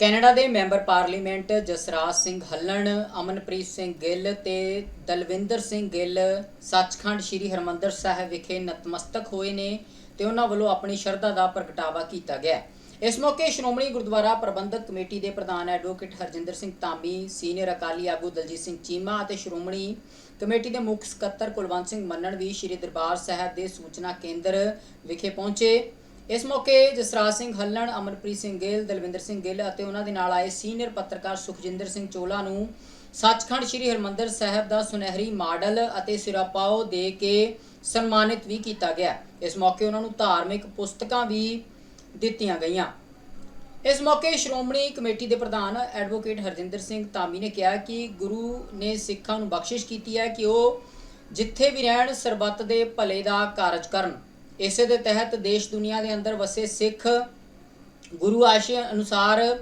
Canada ਦੇ member parliament Jasraj Singh Hallan, Amanpreet Singh Gill ਤੇ ਦਲਵਿੰਦਰ ਸਿੰਘ ਗਿੱਲ ਸੱਚਖੰਡ ਸ੍ਰੀ ਹਰਮੰਦਰ ਸਾਹਿਬ ਵਿਖੇ ਨਤਮਸਤਕ ਹੋਏ ਨੇ ਤੇ ਉਹਨਾਂ ਵੱਲੋਂ ਆਪਣੀ ਸ਼ਰਧਾ ਦਾ ਪ੍ਰਗਟਾਵਾ ਕੀਤਾ ਗਿਆ। ਇਸ ਮੌਕੇ ਸ਼੍ਰੋਮਣੀ ਗੁਰਦੁਆਰਾ ਪ੍ਰਬੰਧਕ ਕਮੇਟੀ ਦੇ ਪ੍ਰਧਾਨ ਐਡਵੋਕੇਟ ਹਰਜਿੰਦਰ ਸਿੰਘ ਧਾਮੀ, ਸੀਨੀਅਰ ਅਕਾਲੀ ਆਗੂ ਦਲਜੀਤ ਸਿੰਘ ਚੀਮਾ ਅਤੇ ਸ਼੍ਰੋਮਣੀ ਕਮੇਟੀ ਦੇ ਮੁੱਖ ਸਕੱਤਰ ਕੁਲਵੰਤ ਸਿੰਘ ਮੰਨਣ ਵੀ ਸ੍ਰੀ ਦਰਬਾਰ ਸਾਹਿਬ ਦੇ ਸੂਚਨਾ ਕੇਂਦਰ ਵਿਖੇ ਪਹੁੰਚੇ। ਇਸ ਮੌਕੇ ਜਸਰਾਜ ਸਿੰਘ ਹੱਲਣ ਅਮਰਪ੍ਰੀਤ ਸਿੰਘ ਗਿੱਲ, ਦਲਵਿੰਦਰ ਸਿੰਘ ਗਿੱਲ ਅਤੇ ਉਹਨਾਂ ਦੇ ਨਾਲ ਆਏ ਸੀਨੀਅਰ ਪੱਤਰਕਾਰ ਸੁਖਜਿੰਦਰ ਸਿੰਘ ਚੋਲਾ ਨੂੰ ਸੱਚਖੰਡ ਸ੍ਰੀ ਹਰਮੰਦਰ ਸਾਹਿਬ ਦਾ ਸੁਨਹਿਰੀ ਮਾਡਲ ਅਤੇ ਸਿਰਾਪਾਓ ਦੇ ਕੇ ਸਨਮਾਨਿਤ ਵੀ ਕੀਤਾ ਗਿਆ। ਇਸ ਮੌਕੇ ਉਹਨਾਂ ਨੂੰ ਧਾਰਮਿਕ ਪੁਸਤਕਾਂ ਵੀ ਦਿੱਤੀਆਂ ਗਈਆਂ। ਇਸ ਮੌਕੇ ਸ਼੍ਰੋਮਣੀ ਕਮੇਟੀ ਦੇ ਪ੍ਰਧਾਨ ਐਡਵੋਕੇਟ ਹਰਜਿੰਦਰ ਸਿੰਘ ਧਾਮੀ ਨੇ ਕਿਹਾ ਕਿ ਗੁਰੂ ਨੇ ਸਿੱਖਾਂ ਨੂੰ ਬਖਸ਼ਿਸ਼ ਕੀਤੀ ਹੈ ਕਿ ਉਹ ਜਿੱਥੇ ਵੀ ਰਹਿਣ ਸਰਬੱਤ ਦੇ ਭਲੇ ਦਾ ਕਾਰਜ ਕਰਨ। ਇਸੇ ਦੇ ਤਹਿਤ ਦੇਸ਼ ਦੁਨੀਆ ਦੇ ਅੰਦਰ ਵਸੇ ਸਿੱਖ ਗੁਰੂ ਆਸ਼ੇ ਅਨੁਸਾਰ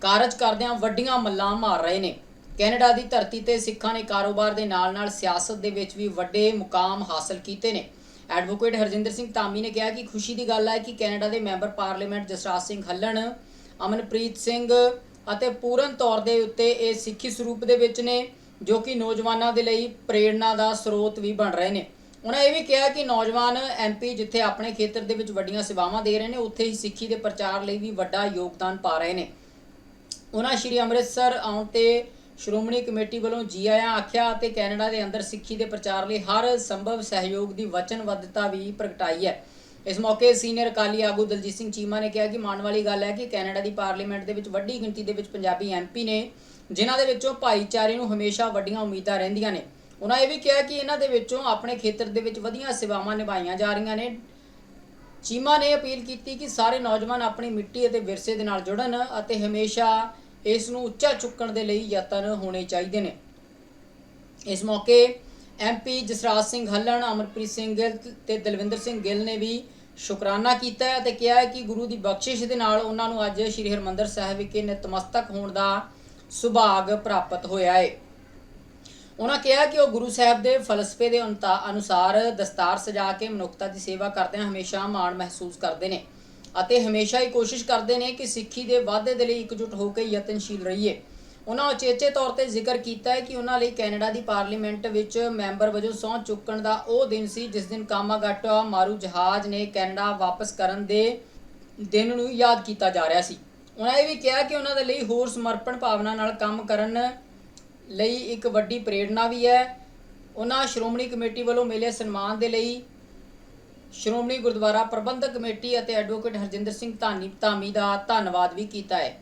ਕਾਰਜ ਕਰਦਿਆਂ ਵੱਡੀਆਂ ਮੱਲਾਂ ਮਾਰ ਰਹੇ ਨੇ। ਕੈਨੇਡਾ ਦੀ ਧਰਤੀ ਤੇ ਸਿੱਖਾਂ ਨੇ ਕਾਰੋਬਾਰ ਦੇ ਨਾਲ-ਨਾਲ ਸਿਆਸਤ ਦੇ ਵਿੱਚ ਵੀ ਵੱਡੇ ਮੁਕਾਮ ਹਾਸਲ ਕੀਤੇ ਨੇ। ਐਡਵੋਕੇਟ ਹਰਜਿੰਦਰ ਸਿੰਘ ਧਾਮੀ ਨੇ ਕਿਹਾ ਕਿ ਖੁਸ਼ੀ ਦੀ ਗੱਲ ਹੈ ਕਿ ਕੈਨੇਡਾ ਦੇ ਮੈਂਬਰ ਪਾਰਲੀਮੈਂਟ ਜਸਰਾਜ ਸਿੰਘ ਹੱਲਣ, ਅਮਨਪ੍ਰੀਤ ਸਿੰਘ ਅਤੇ ਪੂਰਨ ਤੌਰ ਦੇ ਉੱਤੇ ਇਹ ਸਿੱਖੀ ਸਰੂਪ ਦੇ ਵਿੱਚ ਨੇ, ਜੋ ਕਿ ਨੌਜਵਾਨਾਂ ਦੇ ਲਈ ਪ੍ਰੇਰਣਾ ਦਾ ਸਰੋਤ ਵੀ ਬਣ ਰਹੇ ਨੇ। ਉਹਨਾਂ ਇਹ ਵੀ ਕਿਹਾ ਕਿ ਨੌਜਵਾਨ ਐਮਪੀ ਜਿੱਥੇ ਆਪਣੇ ਖੇਤਰ ਦੇ ਵਿੱਚ ਵੱਡੀਆਂ ਸੇਵਾਵਾਂ ਦੇ ਰਹੇ ਨੇ, ਉੱਥੇ ਹੀ ਸਿੱਖੀ ਦੇ ਪ੍ਰਚਾਰ ਲਈ ਵੀ ਵੱਡਾ ਯੋਗਦਾਨ ਪਾ ਰਹੇ ਨੇ। ਉਹਨਾਂ ਸ਼੍ਰੀ ਅੰਮ੍ਰਿਤਸਰ ਆਉਣ ਤੇ ਸ਼੍ਰੋਮਣੀ ਕਮੇਟੀ ਵੱਲੋਂ ਜੀ ਆਇਆਂ ਆਖਿਆ ਅਤੇ ਕੈਨੇਡਾ ਦੇ ਅੰਦਰ ਸਿੱਖੀ ਦੇ ਪ੍ਰਚਾਰ ਲਈ ਹਰ ਸੰਭਵ ਸਹਿਯੋਗ ਦੀ ਵਚਨਬੱਧਤਾ ਵੀ ਪ੍ਰਗਟਾਈ ਹੈ। ਇਸ ਮੌਕੇ ਸੀਨੀਅਰ ਅਕਾਲੀ ਆਗੂ ਦਲਜੀਤ ਸਿੰਘ ਚੀਮਾ ਨੇ ਕਿਹਾ ਕਿ ਮਾਣ ਵਾਲੀ ਗੱਲ ਹੈ ਕਿ ਕੈਨੇਡਾ ਦੀ ਪਾਰਲੀਮੈਂਟ ਦੇ ਵਿੱਚ ਵੱਡੀ ਗਿਣਤੀ ਦੇ ਵਿੱਚ ਪੰਜਾਬੀ ਐਮਪੀ ਨੇ, ਜਿਨ੍ਹਾਂ ਦੇ ਵਿੱਚੋਂ ਭਾਈਚਾਰੇ ਨੂੰ ਹਮੇਸ਼ਾ ਵੱਡੀਆਂ ਉਮੀਦਾਂ ਰਹਿੰਦੀਆਂ ਨੇ। ਉਹਨਾਂ ਇਹ ਵੀ ਕਿਹਾ ਕਿ ਇਹਨਾਂ ਦੇ ਵਿੱਚੋਂ ਆਪਣੇ ਖੇਤਰ ਦੇ ਵਿੱਚ ਵਧੀਆ ਸੇਵਾਵਾਂ ਨਿਭਾਈਆਂ ਜਾ ਰਹੀਆਂ ਨੇ। ਚੀਮਾ ਨੇ ਅਪੀਲ ਕੀਤੀ ਕਿ ਸਾਰੇ ਨੌਜਵਾਨ ਆਪਣੀ ਮਿੱਟੀ ਅਤੇ ਵਿਰਸੇ ਦੇ ਨਾਲ ਜੁੜਨ ਅਤੇ ਹਮੇਸ਼ਾ ਇਸ ਨੂੰ ਉੱਚਾ ਚੁੱਕਣ ਦੇ ਲਈ ਯਤਨ ਹੋਣੇ ਚਾਹੀਦੇ ਨੇ। ਇਸ ਮੌਕੇ ਐਮਪੀ ਜਸਰਾਜ ਸਿੰਘ ਹੱਲਣ, ਅਮਰਪ੍ਰੀਤ ਸਿੰਘ ਗਿੱਲ ਤੇ ਦਲਵਿੰਦਰ ਸਿੰਘ ਗਿੱਲ ਨੇ ਵੀ ਸ਼ੁਕਰਾਨਾ ਕੀਤਾ ਹੈ ਅਤੇ ਕਿਹਾ ਹੈ ਕਿ ਗੁਰੂ ਦੀ ਬਖਸ਼ਿਸ਼ ਦੇ ਨਾਲ ਉਹਨਾਂ ਨੂੰ ਅੱਜ ਸ੍ਰੀ ਹਰਮੰਦਰ ਸਾਹਿਬ ਵਿਖੇ ਨਤਮਸਤਕ ਹੋਣ ਦਾ ਸੁਭਾਗ ਪ੍ਰਾਪਤ ਹੋਇਆ ਹੈ ਉਹਨਾਂ ਕਿਹਾ ਕਿ ਉਹ ਗੁਰੂ ਸਾਹਿਬ ਦੇ ਫਲਸਫੇ ਦੇ ਅਨੁਤਾ- ਅਨੁਸਾਰ ਦਸਤਾਰ ਸਜਾ ਕੇ ਮਨੁੱਖਤਾ ਦੀ ਸੇਵਾ ਕਰਦਿਆਂ ਹਮੇਸ਼ਾ ਮਾਣ ਮਹਿਸੂਸ ਕਰਦੇ ਨੇ ਅਤੇ ਹਮੇਸ਼ਾ ਹੀ ਕੋਸ਼ਿਸ਼ ਕਰਦੇ ਨੇ ਕਿ ਸਿੱਖੀ ਦੇ ਵਾਧੇ ਦੇ ਲਈ ਇਕਜੁੱਟ ਹੋ ਕੇ ਯਤਨਸ਼ੀਲ ਰਹੀਏ। ਉਹਨਾਂ ਉਚੇਚੇ ਤੌਰ ਤੇ ਜ਼ਿਕਰ ਕੀਤਾ ਹੈ ਕਿ ਉਹਨਾਂ ਲਈ ਕੈਨੇਡਾ ਦੀ ਪਾਰਲੀਮੈਂਟ ਵਿੱਚ ਮੈਂਬਰ ਵਜੋਂ ਸਹੁੰ ਚੁੱਕਣ ਦਾ ਉਹ ਦਿਨ ਸੀ ਜਿਸ ਦਿਨ ਕਾਮਾਗਾਟਾ ਮਾਰੂ ਜਹਾਜ਼ ਨੇ ਕੈਨੇਡਾ ਵਾਪਸ ਕਰਨ ਦੇ ਦਿਨ ਨੂੰ ਯਾਦ ਕੀਤਾ ਜਾ ਰਿਹਾ ਸੀ। ਉਹਨਾਂ ਇਹ ਵੀ ਕਿਹਾ ਕਿ ਉਹਨਾਂ ਦੇ ਲਈ ਹੋਰ ਸਮਰਪਣ ਭਾਵਨਾ ਨਾਲ ਕੰਮ ਕਰਨ ਲਈ ਇੱਕ ਵੱਡੀ ਪ੍ਰੇਰਣਾ ਵੀ ਹੈ। ਉਹਨਾਂ ਸ਼੍ਰੋਮਣੀ ਕਮੇਟੀ ਵੱਲੋਂ ਮਿਲੇ ਸਨਮਾਨ ਦੇ ਲਈ ਸ਼੍ਰੋਮਣੀ ਗੁਰਦੁਆਰਾ ਪ੍ਰਬੰਧਕ ਕਮੇਟੀ ਅਤੇ ਐਡਵੋਕੇਟ ਹਰਜਿੰਦਰ ਸਿੰਘ ਧਾਨੀ ਧਾਮੀ ਦਾ ਧੰਨਵਾਦ ਵੀ ਕੀਤਾ ਹੈ।